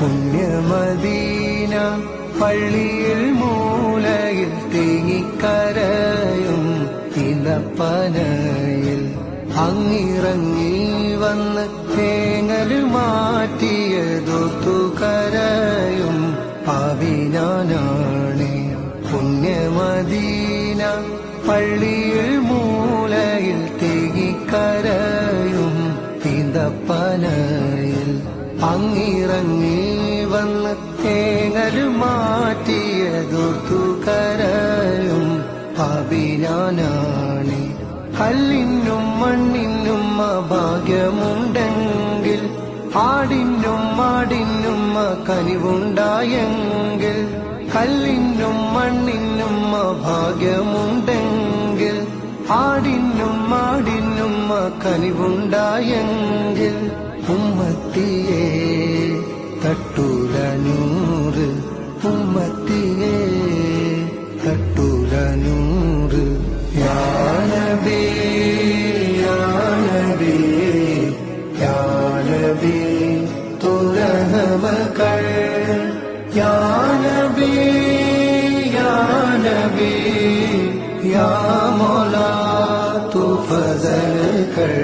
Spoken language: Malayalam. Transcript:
പുണ്യമദീന പള്ളിയിൽ മൂലയിൽ തേങ്ങിക്കരയും തിലപ്പനയിൽ അങ്ങിറങ്ങി വന്ന് തേങ്ങൽ മാറ്റിയതൊത്തുകരയും കരയും പാവിനാനാണേ പുണ്യമദീന പള്ളിയിൽ മൂലയിൽ തേങ്ങിക്കരയും തിതപ്പനയിൽ അങ്ങിറങ്ങി വന്ന് തേങ്ങൽ മാറ്റിയതൊത്തു കരയും അഭിനാനാണ് കല്ലിനും മണ്ണിനും ഭാഗ്യമുണ്ടെങ്കിൽ ആടിനും മാടിനും കനിവുണ്ടായെങ്കിൽ കല്ലിനും മണ്ണിനും ഭാഗ്യമുണ്ടെങ്കിൽ ആടിനും മാടിനും കനിവുണ്ടായെങ്കിൽ തട്ടൂല നൂറ് ഉമ്മത്തിയെ തട്ടൂല നൂറ് യാനബി യാനബി യാനബി തുറഹമകൾ യാനബി യാനബി യാ മൗലാ തു ഫസലുകൾ